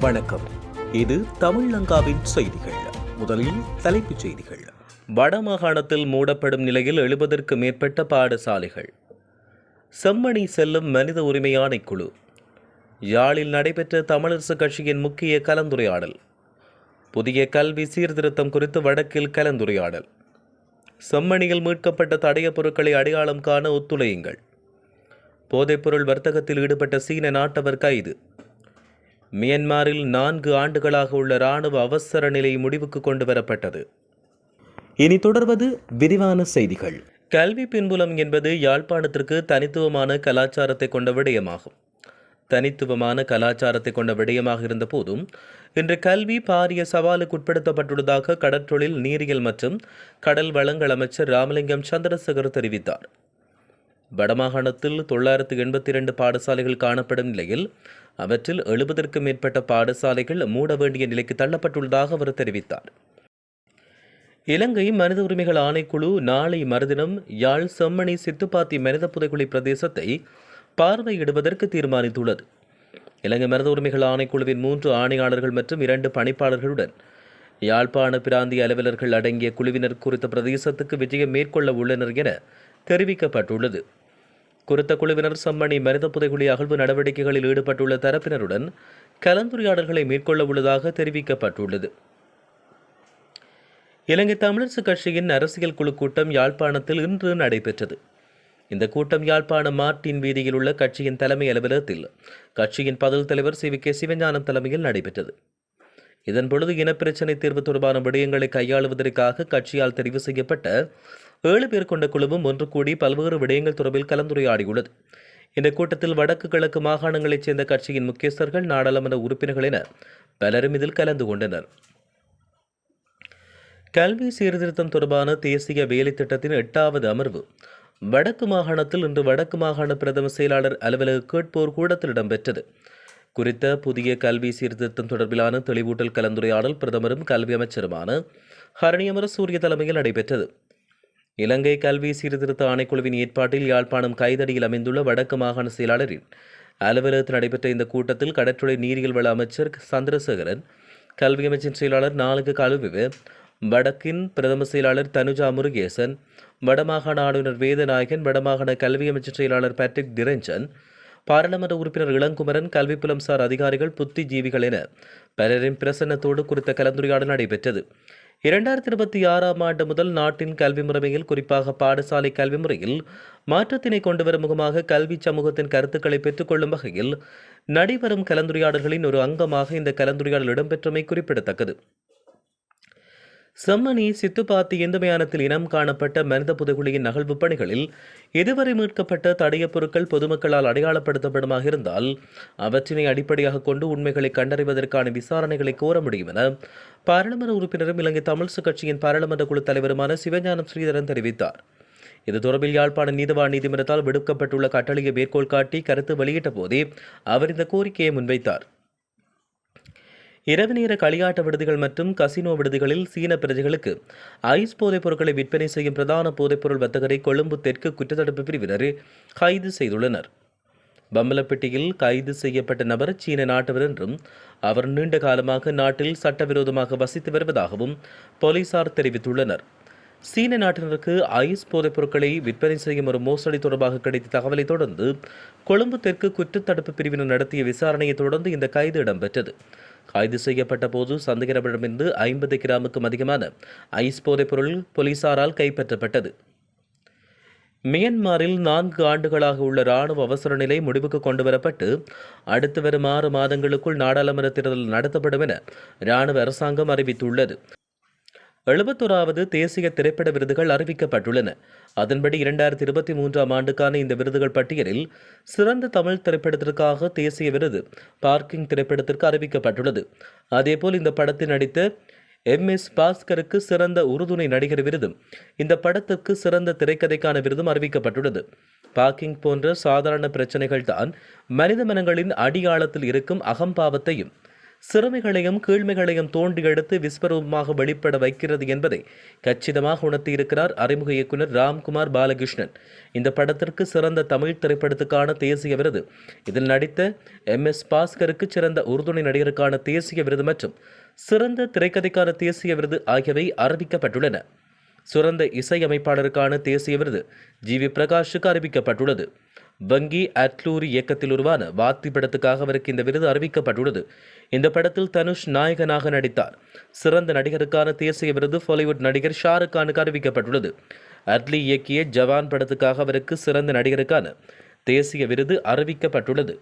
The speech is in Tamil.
வணக்கம். இது தமிழ்லங்காவின் செய்திகள். முதலில் தலைப்புச் செய்திகள். வடமாகாணத்தில் மூடப்படும் நிலையில் எழுபதற்கு மேற்பட்ட பாடசாலைகள். செம்மணி செல்லும் மனித உரிமை ஆணைக்குழு. யாழில் நடைபெற்ற தமிழரசு கட்சியின் முக்கிய கலந்துரையாடல். புதிய கல்வி சீர்திருத்தம் குறித்து வடக்கில் கலந்துரையாடல். செம்மணியில் மீட்கப்பட்ட தடைய பொருட்களை அடையாளம் காண ஒத்துழையுங்கள். போதைப்பொருள் வர்த்தகத்தில் ஈடுபட்ட சீன நாட்டவர் கைது. மியன்மாரில் நான்கு ஆண்டுகளாக உள்ள இராணுவ அவசர நிலை முடிவுக்கு கொண்டு வரப்பட்டது இனி தொடர்வது விரிவான செய்திகள். கல்வி பின்புலம் என்பது யாழ்ப்பாணத்திற்கு தனித்துவமான கலாச்சாரத்தை கொண்ட விடயமாகும். தனித்துவமான கலாச்சாரத்தை கொண்ட விடயமாக இருந்த போதும் இன்று கல்வி பாரிய சவாலுக்கு உட்படுத்தப்பட்டுள்ளதாக கடற்றொழில் நீரியல் மற்றும் கடல் வளங்கள் அமைச்சர் ராமலிங்கம் சந்திரசேகர் தெரிவித்தார். வடமாகாணத்தில் தொள்ளாயிரத்து எண்பத்தி இரண்டு பாடசாலைகள் காணப்படும் நிலையில் அவற்றில் எழுபதற்கும் மேற்பட்ட பாடசாலைகள் மூட வேண்டிய நிலைக்கு தள்ளப்பட்டுள்ளதாக அவர் தெரிவித்தார். இலங்கை மனித உரிமைகள் ஆணைக்குழு நாளை மறுதினம் யாழ் செம்மணி சித்துப்பாத்தி மனித புதைக்குழி பிரதேசத்தை பார்வையிடுவதற்கு தீர்மானித்துள்ளது. இலங்கை மனித உரிமைகள் ஆணைக்குழுவின் மூன்று ஆணையாளர்கள் மற்றும் இரண்டு பணிப்பாளர்களுடன் யாழ்ப்பாண பிராந்திய அலுவலர்கள் அடங்கிய குழுவினர் குறித்த பிரதேசத்துக்கு விஜயம் மேற்கொள்ள உள்ளனர் என தெரிவிக்கப்பட்டுள்ளது. குறித்த குழுவினர் செம்மணி மனித புதைகுழி அகழ்வு நடவடிக்கைகளில் ஈடுபட்டுள்ள தரப்பினருடன் கலந்துரையாடல்களை மேற்கொள்ள உள்ளதாக தெரிவிக்கப்பட்டுள்ளது. இலங்கை தமிழரசு கட்சியின் அரசியல் குழு கூட்டம் யாழ்ப்பாணத்தில் இன்று நடைபெற்றது. இந்த கூட்டம் யாழ்ப்பாணம் மார்டின் வீதியில் உள்ள கட்சியின் தலைமை அலுவலகத்தில் கட்சியின் பதில் தலைவர் சி வி கே சிவஞானம் தலைமையில் நடைபெற்றது. இதன் பொழுது இனப்பிரச்சினை தீர்வு தொடர்பான விடயங்களை கையாளுவதற்காக கட்சியால் தெரிவு செய்யப்பட்ட ஏழு பேர் கொண்ட குழுவும் ஒன்று கூடி பல்வேறு விடயங்கள் தொடர்பில் கலந்துரையாடியுள்ளது. இந்த கூட்டத்தில் வடக்கு கிழக்கு மாகாணங்களைச் சேர்ந்த கட்சியின் முக்கியஸ்தர்கள் நாடாளுமன்ற உறுப்பினர்கள் என பலரும் இதில் கலந்து கொண்டனர். கல்வி சீர்திருத்தம் தொடர்பான தேசிய வேலை திட்டத்தின் எட்டாவது அமர்வு. வடக்கு மாகாணத்தில் இன்று வடக்கு மாகாண பிரதம செயலாளர் அலுவலக கேட்போர் கூடத்தில் இடம்பெற்றது. குறித்த புதிய கல்வி சீர்திருத்தம் தொடர்பிலான தெளிவூட்டல் கலந்துரையாடல் பிரதமரும் கல்வி அமைச்சருமான ஹரணியமர சூரிய தலைமையில் நடைபெற்றது. இலங்கை கல்வி சீர்திருத்த ஆணைக்குழுவின் ஏற்பாட்டில் யாழ்ப்பாணம் கைதடியில் அமைந்துள்ள வடக்கு மாகாண செயலாளரின் அலுவலகத்தில் நடைபெற்ற இந்த கூட்டத்தில் கடற்றுறை நீரியல் வள அமைச்சர் சந்திரசேகரன் கல்வி அமைச்சின் செயலாளர் நாளுக்கு கழுவிவு வடக்கின் பிரதம செயலாளர் தனுஜா முருகேசன் வடமாகாண ஆளுநர் வேதநாயகன் வடமாகாண கல்வி அமைச்சர் செயலாளர் பேட்ரிக் திரஞ்சன் பாராளுமன்ற உறுப்பினர் இளங்குமரன் கல்வி புலம்சார் அதிகாரிகள் புத்திஜீவிகள் என பலரின் பிரசன்னத்தோடு குறித்த கலந்துரையாடல் நடைபெற்றது. இரண்டாயிரத்தி இருபத்தி ஆறாம் ஆண்டு முதல் நாட்டின் கல்வி முறைமையில் குறிப்பாக பாடசாலை கல்வி முறையில் மாற்றத்தினை கொண்டுவரும் முகமாக கல்வி சமூகத்தின் கருத்துக்களை பெற்றுக்கொள்ளும் வகையில் நடைபெறும் கலந்துரையாடல்களின் ஒரு அங்கமாக இந்த கலந்துரையாடல் இடம்பெற்றமை குறிப்பிடத்தக்கது. செம்மணி சித்துப்பாத்தி இந்துமயானத்தில் இனம் காணப்பட்ட மனித புதைகுழியின் நகழ்வு பணிகளில் இதுவரை மீட்கப்பட்ட தடையப் பொருட்கள் பொதுமக்களால் அடையாளப்படுத்தப்படுமாக இருந்தால் அவற்றினை அடிப்படையாக கொண்டு உண்மைகளை கண்டறிவதற்கான விசாரணைகளை கோர முடியும் என பாராளுமன்ற உறுப்பினரும் இலங்கை தமிழ்சு கட்சியின் பாராளுமன்ற குழு தலைவருமான சிவஞானம் ஸ்ரீதரன் தெரிவித்தார். இது தொடர்பில் யாழ்ப்பாண நீதவான் நீதிமன்றத்தால் விடுக்கப்பட்டுள்ள கட்டளையை மேற்கோள் காட்டி கருத்து வெளியிட்ட போதே அவர் இந்த கோரிக்கையை முன்வைத்தார். இரவு நேர களியாட்ட விடுதிகள் மற்றும் கசினோ விடுதிகளில் சீன பிரஜைகளுக்கு ஐஸ் போதைப் பொருட்களை விற்பனை செய்யும் பிரதான போதைப்பொருள் வர்த்தகரை கொழும்பு தெற்கு குற்றத்தடுப்பு பிரிவினர் கைது செய்துள்ளனர். பம்பலப்பட்டியில் கைது செய்யப்பட்ட நபர் சீன நாட்டவர் என்றும் அவர் நீண்ட காலமாக நாட்டில் சட்டவிரோதமாக வசித்து வருவதாகவும் போலீசார் தெரிவித்துள்ளனர். சீன நாட்டினருக்கு ஐஸ் போதைப் பொருட்களை விற்பனை செய்யும் ஒரு மோசடி தொடர்பாக கிடைத்த தகவலை தொடர்ந்து கொழும்பு தெற்கு குற்றத்தடுப்பு பிரிவினர் நடத்திய விசாரணையை தொடர்ந்து இந்த கைது இடம்பெற்றது. கைது செய்யப்பட்ட போது சந்தேகநபரிடமிருந்து ஐம்பது கிராமுக்கும் அதிகமான ஐஸ் போதைப் பொருள் போலீசாரால் கைப்பற்றப்பட்டது. மியன்மாரில் நான்கு ஆண்டுகளாக உள்ள இராணுவ அவசர நிலை முடிவுக்கு கொண்டுவரப்பட்டு அடுத்து வரும் ஆறு மாதங்களுக்குள் நாடாளுமன்ற தேர்தல் நடத்தப்படும் என இராணுவ அரசாங்கம் அறிவித்துள்ளது. எழுபத்தோராவது தேசிய திரைப்பட விருதுகள் அறிவிக்கப்பட்டுள்ளன. அதன்படி இரண்டாயிரத்தி இருபத்தி மூன்றாம் ஆண்டுக்கான இந்த விருதுகள் பட்டியலில் சிறந்த தமிழ் திரைப்படத்திற்காக தேசிய விருது பார்க்கிங் திரைப்படத்திற்கு அறிவிக்கப்பட்டுள்ளது. அதேபோல் இந்த படத்தில் நடித்த எம். எஸ். பாஸ்கருக்கு சிறந்த உறுதுணை நடிகர் விருதும் இந்த படத்திற்கு சிறந்த திரைக்கதைக்கான விருதும் அறிவிக்கப்பட்டுள்ளது. பார்க்கிங் போன்ற சாதாரண பிரச்சனைகள் தான் மனித மனங்களின் அடியாளத்தில் இருக்கும் அகம்பாவத்தையும் சிறுமைகளையும் கீழ்மைகளையும் தோண்டி எடுத்து விஸ்வரூபமாக வெளிப்பட வைக்கிறது என்பதை கச்சிதமாக உணர்த்தியிருக்கிறார் அறிமுக இயக்குனர் ராம்குமார் பாலகிருஷ்ணன். இந்த படத்திற்கு சிறந்த தமிழ் திரைப்படத்துக்கான தேசிய விருது. இதில் நடித்த எம். எஸ். பாஸ்கருக்கு சிறந்த உறுதுணை நடிகருக்கான தேசிய விருது மற்றும் சிறந்த திரைக்கதைக்கான தேசிய விருது ஆகியவை அறிவிக்கப்பட்டுள்ளன. சிறந்த இசையமைப்பாளருக்கான தேசிய விருது ஜி. வி. பிரகாஷுக்கு அறிவிக்கப்பட்டுள்ளது. வங்கி அட்லூரி இயக்கத்தில் உருவான வாத்தி படத்துக்காக அவருக்கு இந்த விருது அறிவிக்கப்பட்டுள்ளது. இந்த படத்தில் தனுஷ் நாயகனாக நடித்தார். சிறந்த நடிகருக்கான தேசிய விருது பாலிவுட் நடிகர் ஷாருக் கானுக்கு அறிவிக்கப்பட்டுள்ளது. அட்லி இயக்கிய ஜவான் படத்துக்காக அவருக்கு சிறந்த நடிகருக்கான தேசிய விருது அறிவிக்கப்பட்டுள்ளது.